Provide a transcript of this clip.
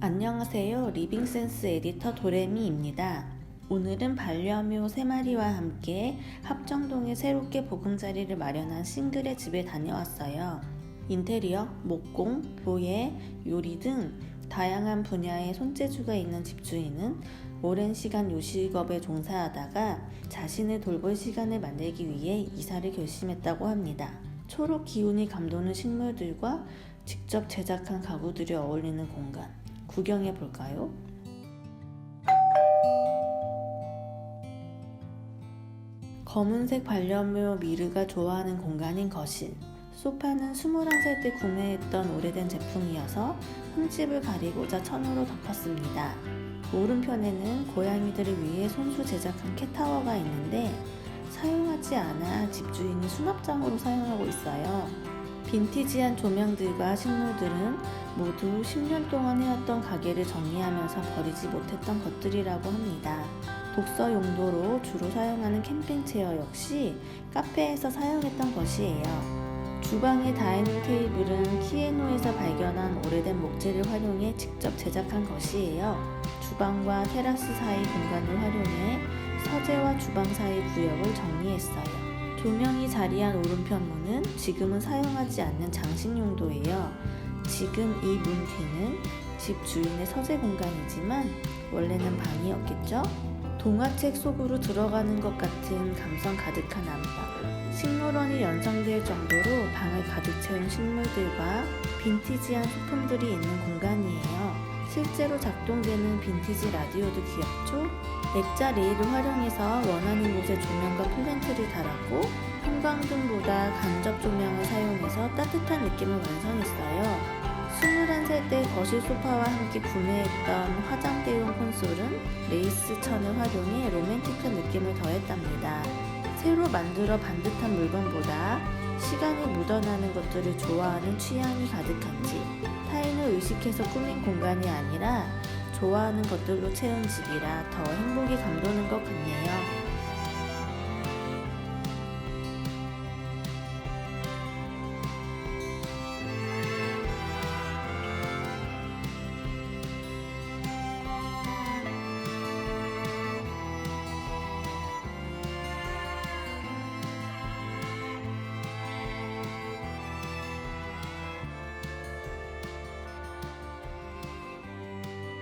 안녕하세요. 리빙센스 에디터 도레미입니다. 오늘은 반려묘 3마리와 함께 합정동에 새롭게 보금자리를 마련한 싱글의 집에 다녀왔어요. 인테리어, 목공, 보예, 요리 등 다양한 분야의 손재주가 있는 집주인은 오랜 시간 요식업에 종사하다가 자신을 돌볼 시간을 만들기 위해 이사를 결심했다고 합니다. 초록 기운이 감도는 식물들과 직접 제작한 가구들이 어울리는 공간 구경해 볼까요? 검은색 반려묘 미르가 좋아하는 공간인 거실. 소파는 21살 때 구매했던 오래된 제품이어서 흠집을 가리고자 천으로 덮었습니다. 오른편에는 고양이들을 위해 손수 제작한 캣타워가 있는데 사용하지 않아 집주인이 수납장으로 사용하고 있어요. 빈티지한 조명들과 식물들은 모두 10년 동안 해왔던 가게를 정리하면서 버리지 못했던 것들이라고 합니다. 독서 용도로 주로 사용하는 캠핑 체어 역시 카페에서 사용했던 것이에요. 주방의 다이닝 테이블은 키에노에서 발견한 오래된 목재를 활용해 직접 제작한 것이에요. 주방과 테라스 사이 공간을 활용해 서재와 주방 사이 구역을 정리했어요. 조명이 자리한 오른편 문은 지금은 사용하지 않는 장식 용도예요. 지금 이 문 뒤는 집 주인의 서재 공간이지만 원래는 방이었겠죠? 동화책 속으로 들어가는 것 같은 감성 가득한 안방. 식물원이 연상될 정도로 방을 가득 채운 식물들과 빈티지한 소품들이 있는 공간이에요. 실제로 작동되는 빈티지 라디오도 귀엽죠? 액자 레일을 활용해서 원하는 곳에 조명과 플랜트를 달았고 형광등보다 간접 조명을 사용해서 따뜻한 느낌을 완성했어요. 21살 때 거실 소파와 함께 구매했던 화장대용 콘솔은 레이스 천을 활용해 로맨틱한 느낌을 더했답니다. 새로 만들어 반듯한 물건보다 시간이 묻어나는 것들을 좋아하는 취향이 가득한지 타인을 의식해서 꾸민 공간이 아니라 좋아하는 것들로 채운 집이라 더 행복이 감도는 것 같네요.